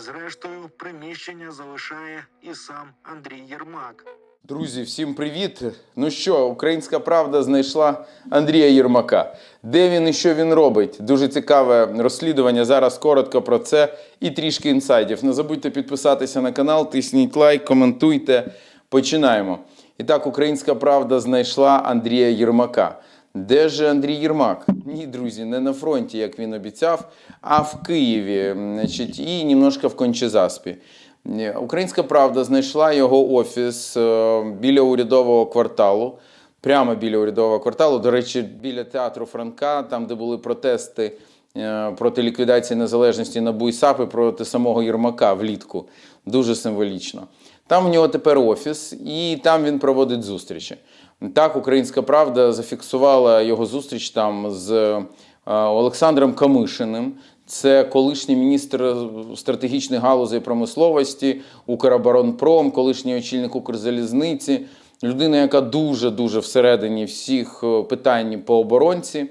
зрештою приміщення залишає і сам Андрій Єрмак. Друзі, всім привіт! Ну що, українська правда знайшла Андрія Єрмака. Де він і що він робить? Дуже цікаве розслідування. Зараз коротко про це і трішки інсайдів. Не забудьте підписатися на канал, тисніть лайк, коментуйте. Починаємо. І так, українська правда знайшла Андрія Єрмака. Де ж Андрій Єрмак? Ні, друзі, не на фронті, як він обіцяв, а в Києві. Значить, і немножко в Кончезаспі. Українська правда знайшла його офіс е, біля урядового кварталу, прямо біля урядового кварталу. До речі, біля театру Франка, там, де були протести е, проти ліквідації незалежності НАБУ і САПи проти самого Єрмака влітку. Дуже символічно. Там у нього тепер офіс, і там він проводить зустрічі. Так, Українська правда зафіксувала його зустріч там з е, Олександром Камишиним. Це колишній міністр стратегічних галузей промисловості, Укроборонпром, колишній очільник Укрзалізниці, людина, яка дуже дуже всередині всіх е, питань по оборонці,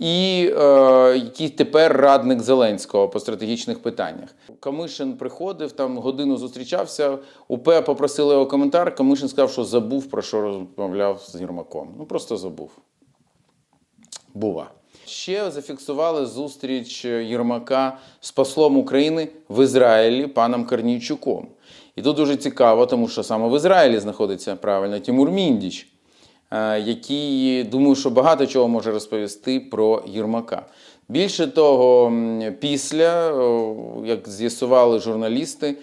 і е, який тепер радник Зеленського по стратегічних питаннях. Камишин приходив, там годину зустрічався. УП попросили його коментар. Камишин сказав, що забув про що розмовляв з Єрмаком. Ну просто забув. Бува. Ще зафіксували зустріч Єрмака з послом України в Ізраїлі паном Корнійчуком. І тут дуже цікаво, тому що саме в Ізраїлі знаходиться правильно Тимур Міндіч, який думаю, що багато чого може розповісти про Єрмака. Більше того, після, о, як з'ясували журналісти,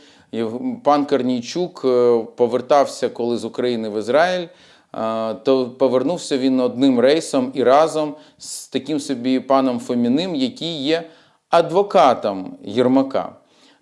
пан Корнійчук е, повертався коли з України в Ізраїль. Е, то повернувся він одним рейсом і разом з таким собі паном Фоміним, який є адвокатом Єрмака.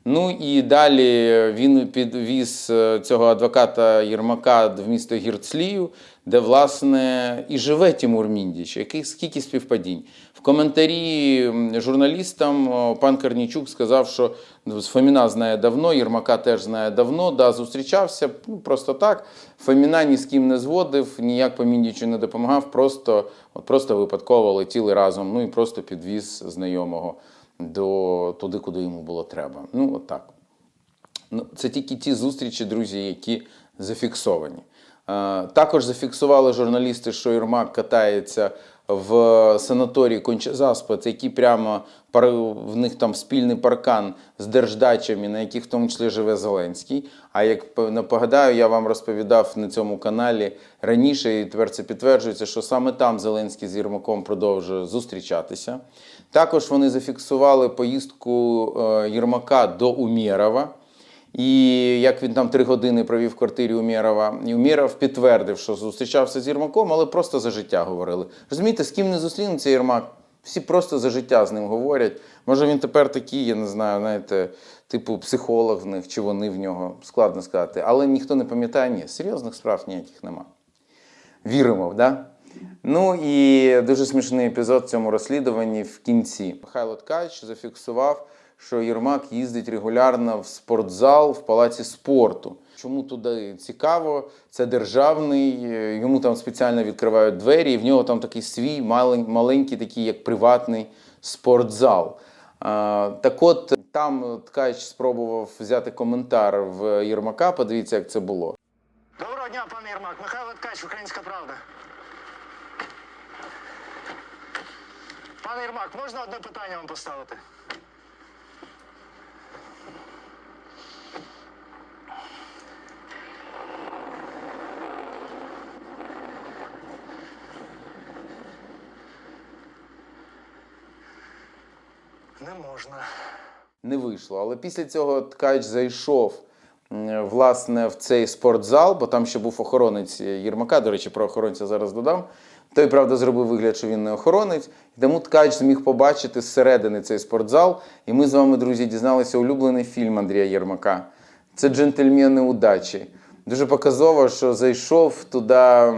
Ну і далі він підвіз е, цього адвоката Єрмака в місто Гірцлію, де, власне, і живе Тимур Міндіч. Який скільки співпадінь. В коментарі журналістам пан Корнійчук сказав, що ну, Фоміна знає давно, Єрмака теж знає давно, да, зустрічався ну, просто так. Фоміна ні з ким не зводив, ніяк по Міндічу не допомагав, просто, просто випадково летіли разом, ну і просто підвіз знайомого до туди, куди йому було треба. Ну, от так. Ну, це тільки ті зустрічі, друзі, які зафіксовані. Е, Також зафіксували журналісти, що Єрмак катається в санаторії Кончезаспа, які прямо в них там спільний паркан з держдачами, на яких в тому числі живе Зеленський. А як напогадаю, я вам розповідав на цьому каналі раніше, і тепер це підтверджується, що саме там Зеленський з Єрмаком продовжує зустрічатися. Також вони зафіксували поїздку е, Єрмака до Умєрова. І як він там три години провів в квартирі Умєрова, і Умєров підтвердив, що зустрічався з Єрмаком, але просто за життя говорили. Розумієте, з ким не зустрінеться Єрмак? Всі просто за життя з ним говорять. Може він тепер такий, я не знаю, знаєте, типу психолог в них чи вони в нього, складно сказати. Але ніхто не пам'ятає, ні, серйозних справ ніяких нема. Віримо, да? Ну і дуже смішний епізод в цьому розслідуванні в кінці. Михайло Ткач зафіксував, що Єрмак їздить регулярно в спортзал в палаці спорту. Чому туди цікаво? Це державний, е, йому там спеціально відкривають двері, і в нього там такий свій малень- маленький, такий як приватний спортзал. Так от там Ткач спробував взяти коментар в Єрмака. Подивіться, як це було. Доброго дня, пане Єрмак. Михайло Ткач, Українська правда. Пане Єрмак, можна одне питання вам поставити? Не можна. не вийшло. Але після цього ткач зайшов власне в цей спортзал, бо там ще був охоронець Єрмака. До речі, про охоронця зараз додам. Той, правда, зробив вигляд, що він не охоронець, і тому ткач зміг побачити зсередини цей спортзал. І ми з вами, друзі, дізналися улюблений фільм Андрія Єрмака. Це джентльмени удачі. Дуже показово, що зайшов туди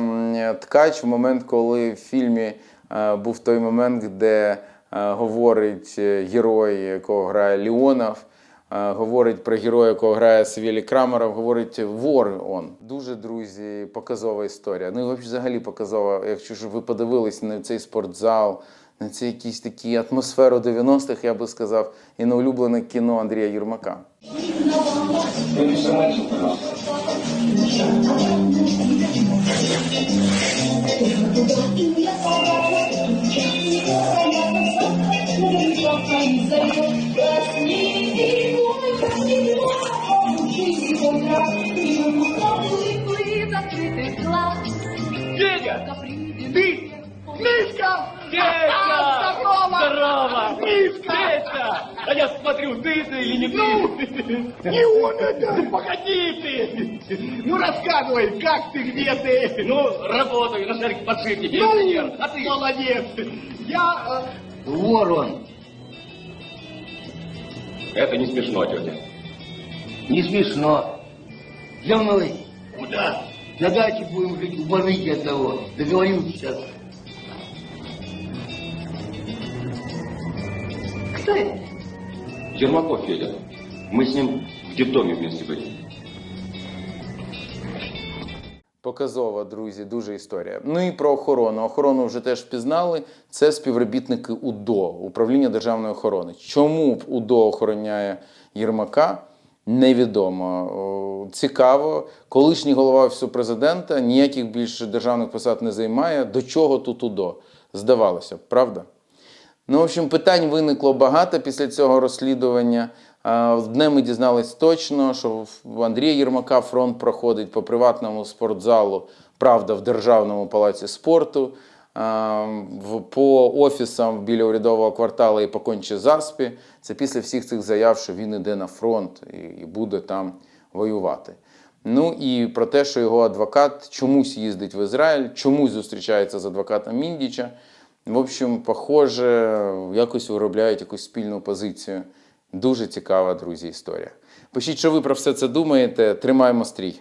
ткач в момент, коли в фільмі е, був той момент, де говорить е, герой, якого грає Леонов, е, говорить про героя, якого грає Савєлій Крамеров, говорить вор он. Дуже, друзі, показова історія. Ну і взагалі показова, якщо ж ви подивились на цей спортзал, на це якісь такі атмосферу 90-х, я би сказав, і на улюблене кіно Андрія Юрмака. Федя! Ты! Мишка! Петя! Здорово! Здорово! Мишка! Петя! А я смотрю, ты ты или не Ну, ты? не он это! Погоди ты! Ну рассказывай, как ты, где ты? Ну, работаю на шарике подшипнике, Ну. А ты? молодец! Я... э, ворон. Это не смешно, тетя. Не смешно. Земной. Куда? На даче будем жить в барыке одного. Договорился сейчас. Кто это? Ермаков Федя. Мы с ним в детдоме вместе были. Показова, друзі, дуже історія. Ну і про охорону. Охорону вже теж впізнали. Це співробітники УДО, управління державної охорони. Чому б УДО охороняє Єрмака? Невідомо. Цікаво. Колишній голова офісу президента ніяких більше державних посад не займає. До чого тут УДО? Здавалося б, правда? Ну, в общем, питань виникло багато після цього розслідування. Одне ми дізнались точно, що в Андрія Єрмака фронт проходить по приватному спортзалу, правда, в Державному палаці спорту, по офісам біля урядового кварталу і по конче заспі. Це після всіх цих заяв, що він іде на фронт і, буде там воювати. Ну і про те, що його адвокат чомусь їздить в Ізраїль, чомусь зустрічається з адвокатом Міндіча. В общем, похоже, якось виробляють якусь спільну позицію. Дуже цікава, друзі, історія. Пишіть, що ви про все це думаєте. Тримаємо стрій.